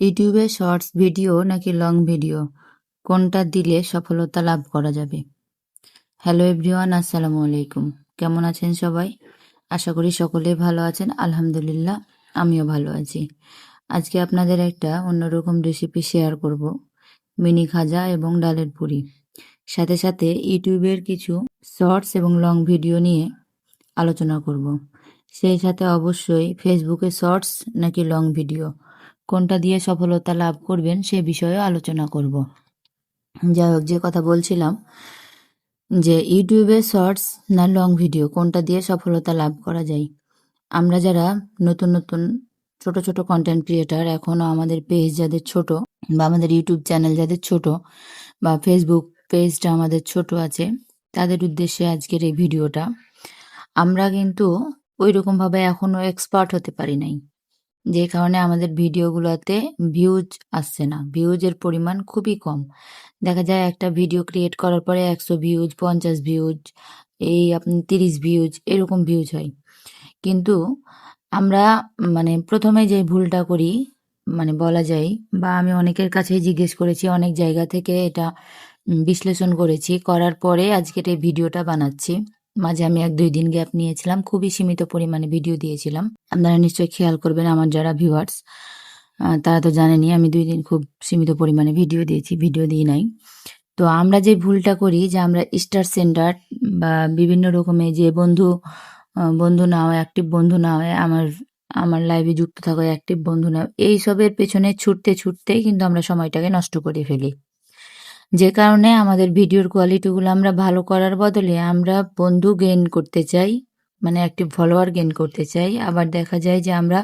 ইউটিউবে shorts video নাকি long video? কোনটা দিলে সফলতা লাভ করা যাবে? হ্যালো এভরিওয়ান, আসসালামু আলাইকুম। কেমন আছেন সবাই? আশা করি সকলেই ভালো আছেন। আলহামদুলিল্লাহ, আমিও ভালো আছি। আজকে আপনাদের একটা অন্যরকম রেসিপি শেয়ার করব। মিনি খাজা এবং ডালের পুরি। সাথে সাথে ইউটিউবের কিছু শর্টস এবং লং ভিডিও নিয়ে আলোচনা করব। সেই সাথে অবশ্যই ফেসবুকে শর্টস নাকি লং ভিডিও কোনটা দিয়ে সফলতা লাভ করবেন সে বিষয়েও আলোচনা করব। যাই হোক, যে কথা বলছিলাম যে ইউটিউবে শর্টস না লং ভিডিও, কোনটা দিয়ে সফলতা লাভ করা যায়? আমরা যারা নতুন নতুন, ছোট ছোট কন্টেন্ট ক্রিয়েটার এখনও আমাদের পেজ যাদের ছোট বা আমাদের ইউটিউব চ্যানেল যাদের ছোট বা ফেসবুক পেজটা আমাদের ছোট আছে, তাদের উদ্দেশ্যে আজকের এই ভিডিওটা। আমরা কিন্তু ওই রকমভাবে এখনও এক্সপার্ট হতে পারি নাই। যে কারণে আমাদের ভিডিওগুলোতে ভিউজ আসছে না। ভিউজের পরিমাণ খুবই কম। দেখা যায় একটা ভিডিও ক্রিয়েট করার পরে একশো ভিউজ পঞ্চাশ ভিউজ এই আপনি তিরিশ ভিউজ এরকম ভিউজ হয়। কিন্তু আমরা মানে প্রথমে যে ভুলটা করি মানে বলা যায়, বা আমি অনেকের কাছেই জিজ্ঞেস করেছি, অনেক জায়গা থেকে এটা বিশ্লেষণ করেছি, করার পরে আজকের এই ভিডিওটা বানাচ্ছি। মাঝে আমি এক দুই দিন গ্যাপ নিয়েছিলাম, খুবই সীমিত পরিমাণে ভিডিও দিয়েছিলাম। আপনারা নিশ্চয়ই খেয়াল করবেন আমার যারা ভিউয়ার্স তারা তো জানেনই আমি দুই দিন খুব সীমিত পরিমাণে ভিডিও দিয়েছি ভিডিও দিই নাই। তো আমরা যে ভুলটা করি যে আমরা স্টার সেন্টার বা বিভিন্ন রকমের যে বন্ধু বন্ধু না হয় অ্যাক্টিভ বন্ধু না হয়, আমার আমার লাইভে যুক্ত থাকা অ্যাক্টিভ বন্ধু না এই সবের পেছনে ছুটতে ছুটতে কিন্তু আমরা সময়টাকে নষ্ট করে ফেলি। যে কারণে আমাদের ভিডিওর কোয়ালিটিগুলো আমরা ভালো করার বদলে আমরা বন্ধু গেইন করতে চাই মানে একটি ফলোয়ার গেইন করতে চাই। আবার দেখা যায় যে আমরা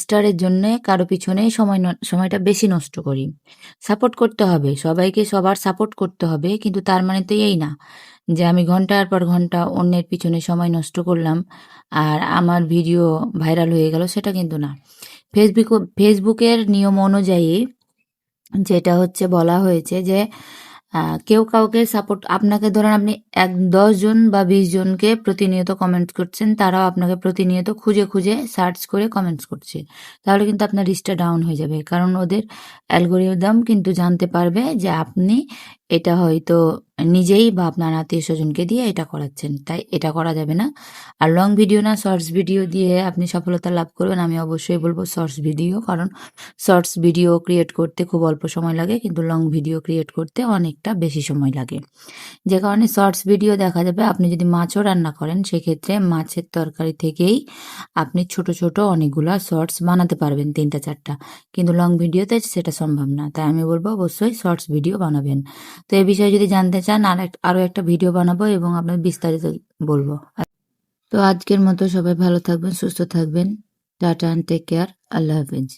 স্টারের জন্য কারও পিছনে সময় সময়টা বেশি নষ্ট করি। সাপোর্ট করতে হবে, সবাইকে সবার সাপোর্ট করতে হবে, কিন্তু তার মানে তো এই না যে আমি ঘণ্টার পর ঘণ্টা অন্যের পিছনে সময় নষ্ট করলাম আর আমার ভিডিও ভাইরাল হয়ে গেল, সেটা কিন্তু না। ফেসবুক ফেসবুকের নিয়ম অনুযায়ী যেটা হচ্ছে বলা হয়েছে যে কেউ কাউকে সাপোর্ট আপনাকে ধরেন আপনি এক দশজন বা বিশ জনকে প্রতিনিয়ত কমেন্টস করছেন, তারাও আপনাকে প্রতিনিয়ত খুঁজে খুঁজে সার্চ করে কমেন্টস করছে। তাহলে কিন্তু আপনার রিস্টা ডাউন হয়ে যাবে। কারণ ওদের অ্যালগোরিদম কিন্তু জানতে পারবে যে আপনি এটা হয়তো নিজেই বা আপনার আত্মীয় স্বজনকে দিয়ে এটা করাচ্ছেন, তাই এটা করা যাবে না। আর লং ভিডিও না শর্টস ভিডিও দিয়ে আপনি সফলতা লাভ করবেন, আমি অবশ্যই বলব শর্টস ভিডিও কারণ শর্টস ভিডিও ক্রিয়েট করতে খুব অল্প সময় লাগে, কিন্তু লং ভিডিও ক্রিয়েট করতে অনেকটা বেশি সময় লাগে। যে কারণে শর্টস ভিডিও দেখা যাবে, আপনি যদি মাছও রান্না করেন, সেক্ষেত্রে মাছের তরকারি থেকেই আপনি ছোট ছোট অনেকগুলো শর্টস বানাতে পারবেন, তিনটা চারটা। কিন্তু লং ভিডিওতে সেটা সম্ভব না, তাই আমি বলব অবশ্যই শর্টস ভিডিও বানাবেন। তো এই বিষয়ে যদি জানতে চান, আর আরও একটা ভিডিও বানাবো এবং আপনার বিস্তারিত বলব। তো আজকের মতো সবাই ভালো থাকবেন, সুস্থ থাকবেন। টাটা টেক কেয়ার আল্লাহ হাফিজ।